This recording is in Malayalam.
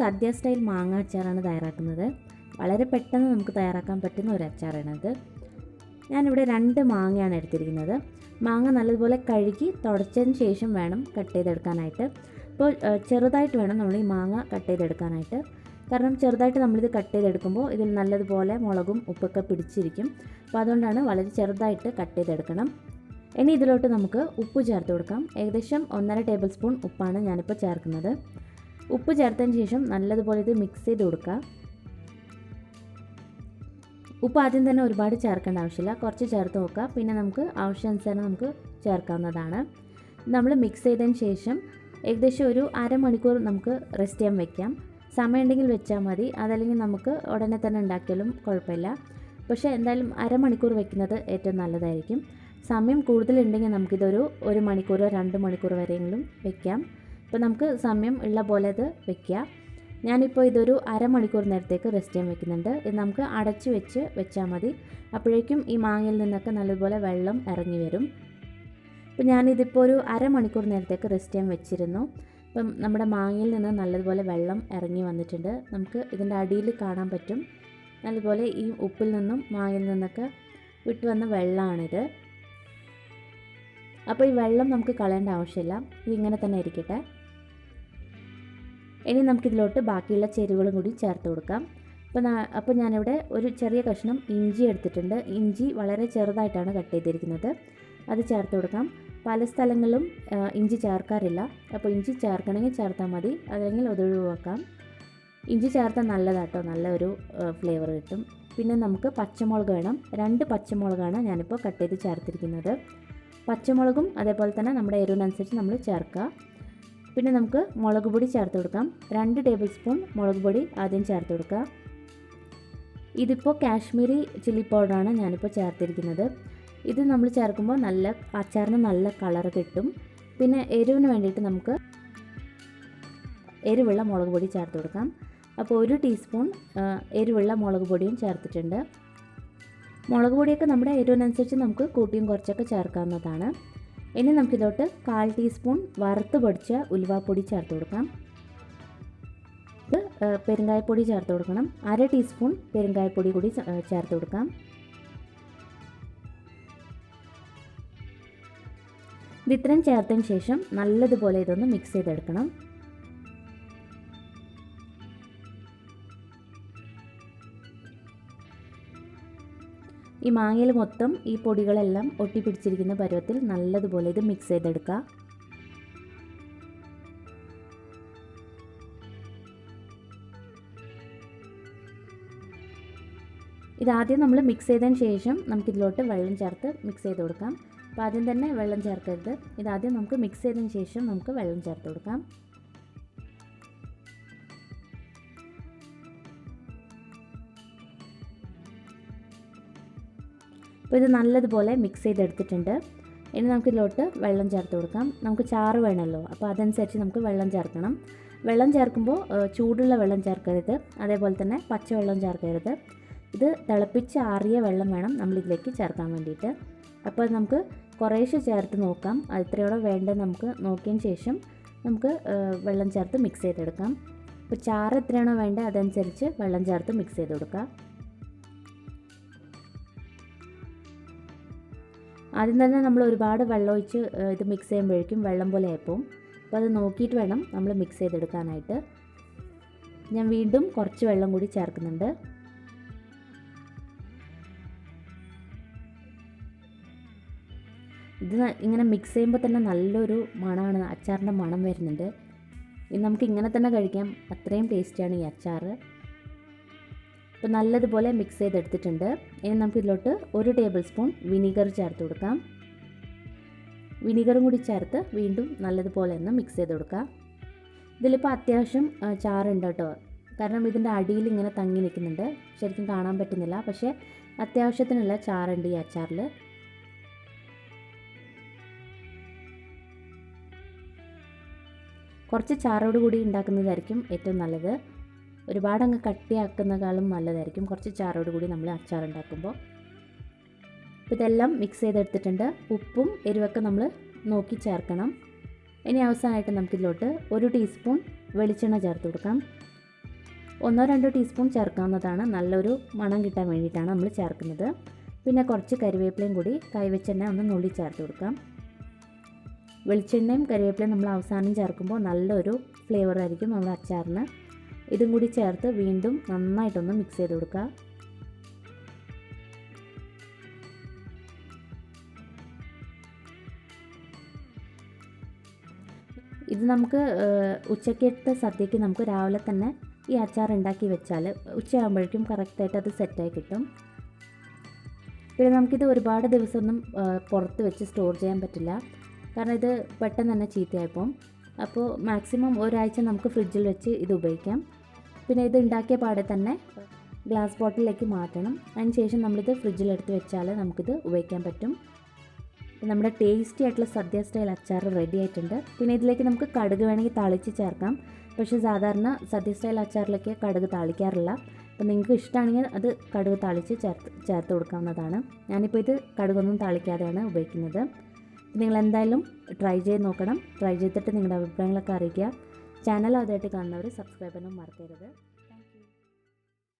സദ്യ സ്റ്റൈൽ മാങ്ങ അച്ചാറാണ് തയ്യാറാക്കുന്നത്. വളരെ പെട്ടെന്ന് നമുക്ക് തയ്യാറാക്കാൻ പറ്റുന്ന ഒരു അച്ചാറാണിത് ഞാനിവിടെ രണ്ട് മാങ്ങയാണ് എടുത്തിരിക്കുന്നത്. മാങ്ങ നല്ലതുപോലെ കഴുകി തുടച്ചതിന് ശേഷം വേണം കട്ട് ചെയ്തെടുക്കാനായിട്ട്. ഇപ്പോൾ ചെറുതായിട്ട് വേണം നമ്മൾ ഈ മാങ്ങ കട്ട് ചെയ്തെടുക്കാനായിട്ട്. കാരണം ചെറുതായിട്ട് നമ്മളിത് കട്ട് ചെയ്തെടുക്കുമ്പോൾ ഇതിൽ നല്ലതുപോലെ മുളകും ഉപ്പൊക്കെ പിടിച്ചിരിക്കും. അപ്പോൾ അതുകൊണ്ടാണ് വളരെ ചെറുതായിട്ട് കട്ട് ചെയ്തെടുക്കണം. ഇനി ഇതിലോട്ട് നമുക്ക് ഉപ്പ് ചേർത്ത് കൊടുക്കാം. ഏകദേശം ഒന്നര ടേബിൾ സ്പൂൺ ഉപ്പാണ് ഞാനിപ്പോൾ ചേർക്കുന്നത്. ഉപ്പ് ചേർത്തതിന് ശേഷം നല്ലതുപോലെ ഇത് മിക്സ് ചെയ്ത് കൊടുക്കുക. ഉപ്പ് ആദ്യം തന്നെ ഒരുപാട് ചേർക്കേണ്ട ആവശ്യമില്ല. കുറച്ച് ചേർത്ത് നോക്കുക. പിന്നെ നമുക്ക് ആവശ്യാനുസരണം നമുക്ക് ചേർക്കാവുന്നതാണ്. നമ്മൾ മിക്സ് ചെയ്തതിന് ശേഷം ഏകദേശം ഒരു അരമണിക്കൂർ നമുക്ക് റെസ്റ്റ് ചെയ്യാൻ വെക്കാം. സമയമുണ്ടെങ്കിൽ വെച്ചാൽ മതി. അതല്ലെങ്കിൽ നമുക്ക് ഉടനെ തന്നെ ഉണ്ടാക്കിയാലും കുഴപ്പമില്ല. പക്ഷേ എന്തായാലും അരമണിക്കൂർ വെക്കുന്നത് ഏറ്റവും നല്ലതായിരിക്കും. സമയം കൂടുതലുണ്ടെങ്കിൽ നമുക്കിതൊരു ഒരു മണിക്കൂറോ രണ്ട് മണിക്കൂർ വരെയെങ്കിലും വെക്കാം. അപ്പോൾ നമുക്ക് സമയം ഉള്ള പോലെ അത് വെക്കുക. ഞാനിപ്പോൾ ഇതൊരു അരമണിക്കൂർ നേരത്തേക്ക് റെസ്റ്റ് ചെയ്യാൻ വെക്കുന്നുണ്ട്. ഇത് നമുക്ക് അടച്ച് വെച്ച് വെച്ചാൽ മതി. അപ്പോഴേക്കും ഈ മാങ്ങയിൽ നിന്നൊക്കെ നല്ലതുപോലെ വെള്ളം ഇറങ്ങി വരും. അപ്പോൾ ഞാനിതിപ്പോൾ ഒരു അരമണിക്കൂർ നേരത്തേക്ക് റെസ്റ്റ് ചെയ്യാൻ വെച്ചിരുന്നു. അപ്പം നമ്മുടെ മാങ്ങയിൽ നിന്ന് നല്ലതുപോലെ വെള്ളം ഇറങ്ങി വന്നിട്ടുണ്ട്. നമുക്ക് ഇതിന്റെ അടിയിൽ കാണാൻ പറ്റും. നല്ലതുപോലെ ഈ ഉപ്പിൽ നിന്നും മാങ്ങയിൽ നിന്നൊക്കെ വിട്ട് വന്ന വെള്ളമാണിത് അപ്പോൾ ഈ വെള്ളം നമുക്ക് കളയേണ്ട ആവശ്യമില്ല. ഇത് ഇങ്ങനെ തന്നെ ഇരിക്കട്ടെ. ഇനി നമുക്കിതിലോട്ട് ബാക്കിയുള്ള ചേരുവകളും കൂടി ചേർത്ത് കൊടുക്കാം. അപ്പോൾ അപ്പോൾ ഞാനിവിടെ ഒരു ചെറിയ കഷ്ണം ഇഞ്ചി എടുത്തിട്ടുണ്ട്. ഇഞ്ചി വളരെ ചെറുതായിട്ടാണ് കട്ട് ചെയ്തിരിക്കുന്നത്. അത് ചേർത്ത് കൊടുക്കാം. പല സ്ഥലങ്ങളിലും ഇഞ്ചി ചേർക്കാറില്ല. അപ്പോൾ ഇഞ്ചി ചേർക്കണമെങ്കിൽ ചേർത്താൽ മതി. അല്ലെങ്കിൽ ഒതൊഴിവാക്കാം ഇഞ്ചി ചേർത്താൽ നല്ലതാട്ടോ. നല്ലൊരു ഫ്ലേവർ കിട്ടും. പിന്നെ നമുക്ക് പച്ചമുളക് വേണം. രണ്ട് പച്ചമുളകാണ് ഞാനിപ്പോൾ കട്ട് ചെയ്ത് ചേർത്തിരിക്കുന്നത്. പച്ചമുളകും അതേപോലെ തന്നെ നമ്മുടെ എരിവിനനുസരിച്ച് നമ്മൾ ചേർക്കുക പിന്നെ നമുക്ക് മുളക് പൊടി ചേർത്ത് കൊടുക്കാം. രണ്ട് ടേബിൾ സ്പൂൺ മുളക് പൊടി ആദ്യം ചേർത്ത് കൊടുക്കുക. ഇതിപ്പോൾ കാശ്മീരി ചില്ലി പൗഡറാണ് ഞാനിപ്പോൾ ചേർത്തിരിക്കുന്നത്. ഇത് നമ്മൾ ചേർക്കുമ്പോൾ നല്ല അച്ചാറിന് നല്ല കളർ കിട്ടും. പിന്നെ എരിവിന് വേണ്ടിയിട്ട് നമുക്ക് എരിവുള്ള മുളക് പൊടി ചേർത്ത് കൊടുക്കാം. അപ്പോൾ ഒരു ടീസ്പൂൺ എരിവുള്ള മുളക് പൊടിയും ചേർത്തിട്ടുണ്ട്. മുളക് പൊടിയൊക്കെ നമ്മുടെ എരിവിനനുസരിച്ച് നമുക്ക് കൂട്ടിയും കുറച്ചൊക്കെ ചേർക്കാവുന്നതാണ്. ഇനി നമുക്കിതോട്ട് കാൽ ടീസ്പൂൺ വറുത്ത് പൊടിച്ച ഉലുവാപ്പൊടി ചേർത്ത് കൊടുക്കാം പെരുങ്കായപ്പൊടി ചേർത്ത് കൊടുക്കണം. അര ടീസ്പൂൺ പെരുങ്കായപ്പൊടി കൂടി ചേർത്ത് കൊടുക്കാം. ഇത് ഇത്രയും ചേർത്തതിന് ശേഷം നല്ലതുപോലെ ഇതൊന്ന് മിക്സ് ചെയ്തെടുക്കണം. ഈ മാങ്ങയിൽ മൊത്തം ഈ പൊടികളെല്ലാം ഒട്ടിപ്പിടിച്ചിരിക്കുന്ന പരുവത്തിൽ നല്ലതുപോലെ ഇത് മിക്സ് ചെയ്തെടുക്കുക. ഇതാദ്യം നമ്മൾ മിക്സ് ചെയ്തതിന് ശേഷം നമുക്കിതിലോട്ട് വെള്ളം ചേർത്ത് മിക്സ് ചെയ്ത് കൊടുക്കാം. അപ്പോൾ ആദ്യം തന്നെ വെള്ളം ചേർക്കരുത്. ഇതാദ്യം നമുക്ക് മിക്സ് ചെയ്തതിന് ശേഷം നമുക്ക് വെള്ളം ചേർത്ത് കൊടുക്കാം. അപ്പോൾ ഇത് നല്ലതുപോലെ മിക്സ് ചെയ്തെടുത്തിട്ടുണ്ട്. ഇനി നമുക്കിതിലോട്ട് വെള്ളം ചേർത്ത് കൊടുക്കാം. നമുക്ക് ചാറ് വേണമല്ലോ അപ്പോൾ അതനുസരിച്ച് നമുക്ക് വെള്ളം ചേർക്കണം. വെള്ളം ചേർക്കുമ്പോൾ ചൂടുള്ള വെള്ളം ചേർക്കരുത്. അതേപോലെ തന്നെ പച്ചവെള്ളം ചേർക്കരുത്. ഇത് തിളപ്പിച്ച് ആറിയ വെള്ളം വേണം നമ്മളിതിലേക്ക് ചേർക്കാൻ വേണ്ടിയിട്ട്. അപ്പോൾ നമുക്ക് കുറേശ്ശെ ചേർത്ത് നോക്കാം. എത്രയോടെ വേണ്ടത് നമുക്ക് നോക്കിയതിന് ശേഷം നമുക്ക് വെള്ളം ചേർത്ത് മിക്സ് ചെയ്തെടുക്കാം. അപ്പോൾ ചാറ് എത്രയാണോ വേണ്ടത് അതനുസരിച്ച് വെള്ളം ചേർത്ത് മിക്സ് ചെയ്ത് കൊടുക്കുക ആദ്യം തന്നെ നമ്മൾ ഒരുപാട് വെള്ളം ഒഴിച്ച് ഇത് മിക്സ് ചെയ്യുമ്പോഴേക്കും വെള്ളം പോലെ ആയിപ്പോവും. അപ്പോൾ അത് നോക്കിയിട്ട് വേണം നമ്മൾ മിക്സ് ചെയ്തെടുക്കാനായിട്ട്. ഞാൻ വീണ്ടും കുറച്ച് വെള്ളം കൂടി ചേർക്കുന്നുണ്ട്. ഇത് ഇങ്ങനെ മിക്സ് ചെയ്യുമ്പോൾ തന്നെ നല്ലൊരു മണമാണ് അച്ചാറിന്റെ മണം വരുന്നുണ്ട്. ഇത് നമുക്ക് ഇങ്ങനെ തന്നെ കഴിക്കാം. അത്രയും ടേസ്റ്റിയാണ് ഈ അച്ചാർ ഇപ്പോൾ നല്ലതുപോലെ മിക്സ് ചെയ്തെടുത്തിട്ടുണ്ട്. ഇനി നമുക്ക് ഇതിലോട്ട് ഒരു ടേബിൾ സ്പൂൺ വിനീഗർ ചേർത്ത് കൊടുക്കാം. വിനീഗറും കൂടി ചേർത്ത് വീണ്ടും നല്ലതുപോലെ ഒന്ന് മിക്സ് ചെയ്ത് കൊടുക്കുക ഇതിലിപ്പോൾ അത്യാവശ്യം ചാറുണ്ട് കേട്ടോ. കാരണം ഇതിന്റെ അടിയിൽ ഇങ്ങനെ തങ്ങി നിൽക്കുന്നുണ്ട്. ശരിക്കും കാണാൻ പറ്റുന്നില്ല. പക്ഷേ അത്യാവശ്യത്തിനുള്ള ചാറുണ്ട് ഈ അച്ചാറിൽ. കുറച്ച് ചാറോട് കൂടി ഉണ്ടാക്കുന്നതായിരിക്കും ഏറ്റവും നല്ലത്. ഒരുപാട് അങ്ങ് കട്ടിയാക്കുന്നതിനേക്കാളും നല്ലതായിരിക്കും. കുറച്ച് ചാറോട് കൂടി നമ്മൾ അച്ചാർ ഉണ്ടാക്കുമ്പോൾ അപ്പോൾ ഇതെല്ലാം മിക്സ് ചെയ്തെടുത്തിട്ടുണ്ട്. ഉപ്പും എരിവൊക്കെ നമ്മൾ നോക്കി ചേർക്കണം. ഇനി അവസാനമായിട്ട് നമുക്കിതിലോട്ട് ഒരു ടീസ്പൂൺ വെളിച്ചെണ്ണ ചേർത്ത് കൊടുക്കാം. ഒന്നോ രണ്ടോ ടീസ്പൂൺ ചേർക്കാവുന്നതാണ്. നല്ലൊരു മണം കിട്ടാൻ വേണ്ടിയിട്ടാണ് നമ്മൾ ചേർക്കുന്നത്. പിന്നെ കുറച്ച് കരിവേപ്പിലയും കൂടി കൈവച്ചെണ്ണ ഒന്ന് നുള്ളി ചേർത്ത് കൊടുക്കാം. വെളിച്ചെണ്ണയും കരിവേപ്പിലയും നമ്മൾ അവസാനം ചേർക്കുമ്പോൾ നല്ലൊരു ഫ്ലേവർ ആയിരിക്കും നമ്മുടെ അച്ചാറിന്. ഇതും കൂടി ചേർത്ത് വീണ്ടും നന്നായിട്ടൊന്ന് മിക്സ് ചെയ്ത് കൊടുക്കുക. ഇത് നമുക്ക് ഉച്ചക്കത്തെ സദ്യക്ക് നമുക്ക് രാവിലെ തന്നെ ഈ അച്ചാർ ഉണ്ടാക്കി വെച്ചാൽ ഉച്ചയാകുമ്പോഴേക്കും കറക്റ്റായിട്ട് അത് സെറ്റായി കിട്ടും. പിന്നെ നമുക്കിത് ഒരുപാട് ദിവസമൊന്നും പുറത്ത് വെച്ച് സ്റ്റോർ ചെയ്യാൻ പറ്റില്ല. കാരണം ഇത് പെട്ടെന്ന് തന്നെ ചീത്തയായിപ്പോൾ അപ്പോൾ മാക്സിമം ഒരാഴ്ച നമുക്ക് ഫ്രിഡ്ജിൽ വെച്ച് ഇത് ഉപയോഗിക്കാം. പിന്നെ ഇത് ഉണ്ടാക്കിയ പാടെ തന്നെ ഗ്ലാസ് ബോട്ടിലേക്ക് മാറ്റണം. അതിന് ശേഷം നമ്മളിത് ഫ്രിഡ്ജിലെടുത്ത് വെച്ചാൽ നമുക്കിത് ഉപയോഗിക്കാൻ പറ്റും. നമ്മുടെ ടേസ്റ്റി ആയിട്ടുള്ള സദ്യ സ്റ്റൈൽ അച്ചാർ റെഡി ആയിട്ടുണ്ട്. പിന്നെ ഇതിലേക്ക് നമുക്ക് കടുക് വേണമെങ്കിൽ തളിച്ച് ചേർക്കാം. പക്ഷേ സാധാരണ സദ്യ സ്റ്റൈൽ അച്ചാറിലേക്ക് കടുക് താളിക്കാറില്ല. അപ്പോൾ നിങ്ങൾക്ക് ഇഷ്ടമാണെങ്കിൽ അത് കടുക് തളിച്ച് ചേർത്ത് ചേർത്ത് കൊടുക്കാവുന്നതാണ്. ഞാനിപ്പോൾ ഇത് കടുകൊന്നും താളിക്കാതെയാണ് ഉപയോഗിക്കുന്നത്. നിങ്ങൾ എന്തായാലും ട്രൈ ചെയ്ത് നോക്കണം. ട്രൈ ചെയ്തിട്ട് നിങ്ങളുടെ അഭിപ്രായങ്ങളൊക്കെ അറിയിക്കുക. ചാനൽ ആദ്യമായിട്ട് കാണുന്നവർ സബ്സ്ക്രൈബ് ചെയ്യാനും മറക്കരുത്.